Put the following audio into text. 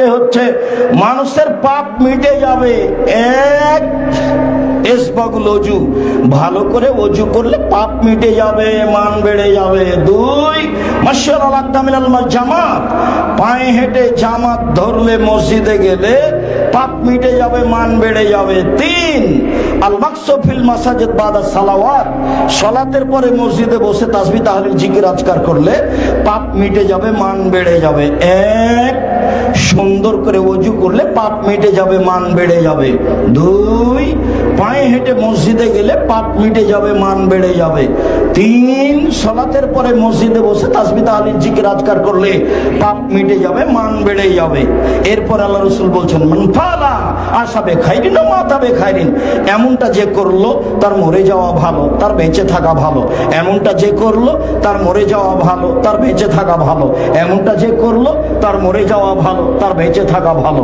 হচ্ছে মানুষের পাপ মিটে যাবে। এক এসবাগুল অজু। ভালো করে অজু করলে পাপ মিটে যাবে, মান বেড়ে যাবে। দুই মাসিয়াল আলাকামিলাল জামাত। পায়ে হেঁটে জামাত ধরলে মসজিদে গেলে পাপ মিটে যাবে, মান বেড়ে যাবে। তিন আল মাকসফিল মাসাজেদ বাদা সালাওয়াত। সলাতের পরে মসজিদে বসে তাসবি, তাহলিল, জিকির, আজকার করলে পাপ মিটে যাবে, মান বেড়ে যাবে। এক, সুন্দর করে অজু করলে পাপ মিটে যাবে, মান বেড়ে যাবে। দুই, পায়ে হেঁটে মসজিদে গেলে পাপ মিটে যাবে, মান বেড়ে যাবে। তিন সলাতের পরে মসজিদে বসে তাসবি তাহলিল জিকির আজকার করলে পাপ মিটে যাবে, মান বেড়ে যাবে। এরপর আল্লাহ রসুল বলছেন ফালা আসাবে খাইরিন ও মাতাবে খাইরিন। এমনটা যে করল, তার মরে যাওয়া ভালো, তার বেঁচে থাকা ভালো। এমনটা যে করল, তার মরে যাওয়া ভালো, তার বেঁচে থাকা ভালো। এমনটা যে করল, তার মরে যাওয়া ভালো, তার বেঁচে থাকা ভালো।